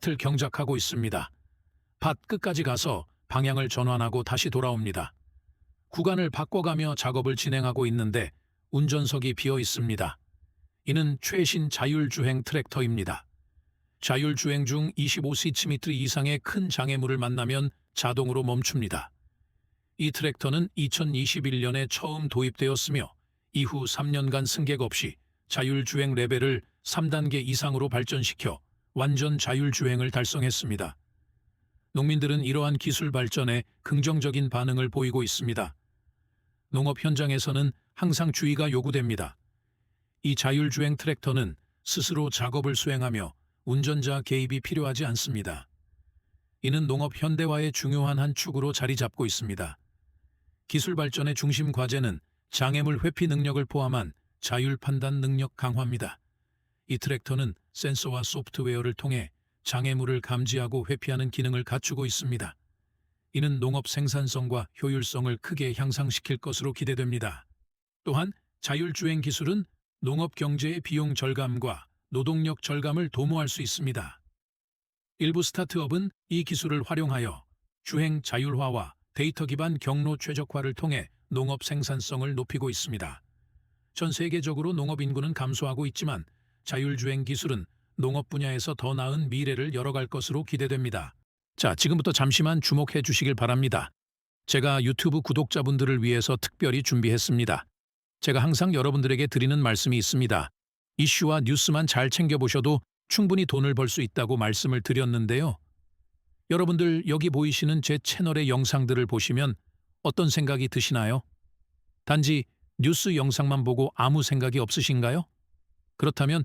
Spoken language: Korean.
틀 경작하고 있습니다. 밭 끝까지 가서 방향을 전환하고 다시 돌아옵니다. 구간을 바꿔가며 작업을 진행하고 있는데 운전석이 비어 있습니다. 이는 최신 자율주행 트랙터입니다. 자율주행 중 25cm 이상의 큰 장애물을 만나면 자동으로 멈춥니다. 이 트랙터는 2021년에 처음 도입되었으며 이후 3년간 승객 없이 자율주행 레벨을 3단계 이상으로 발전시켜 완전 자율주행을 달성했습니다. 농민들은 이러한 기술 발전에 긍정적인 반응을 보이고 있습니다. 농업 현장에서는 항상 주의가 요구됩니다. 이 자율주행 트랙터는 스스로 작업을 수행하며 운전자 개입이 필요하지 않습니다. 이는 농업 현대화의 중요한 한 축으로 자리 잡고 있습니다. 기술 발전의 중심 과제는 장애물 회피 능력을 포함한 자율 판단 능력 강화입니다. 이 트랙터는 센서와 소프트웨어를 통해 장애물을 감지하고 회피하는 기능을 갖추고 있습니다. 이는 농업 생산성과 효율성을 크게 향상시킬 것으로 기대됩니다. 또한 자율주행 기술은 농업 경제의 비용 절감과 노동력 절감을 도모할 수 있습니다. 일부 스타트업은 이 기술을 활용하여 주행 자율화와 데이터 기반 경로 최적화를 통해 농업 생산성을 높이고 있습니다. 전 세계적으로 농업 인구는 감소하고 있지만 자율주행 기술은 농업 분야에서 더 나은 미래를 열어갈 것으로 기대됩니다. 자, 지금부터 잠시만 주목해 주시길 바랍니다. 제가 유튜브 구독자분들을 위해서 특별히 준비했습니다. 제가 항상 여러분들에게 드리는 말씀이 있습니다. 이슈와 뉴스만 잘 챙겨보셔도 충분히 돈을 벌 수 있다고 말씀을 드렸는데요. 여러분들 여기 보이시는 제 채널의 영상들을 보시면 어떤 생각이 드시나요? 단지 뉴스 영상만 보고 아무 생각이 없으신가요? 그렇다면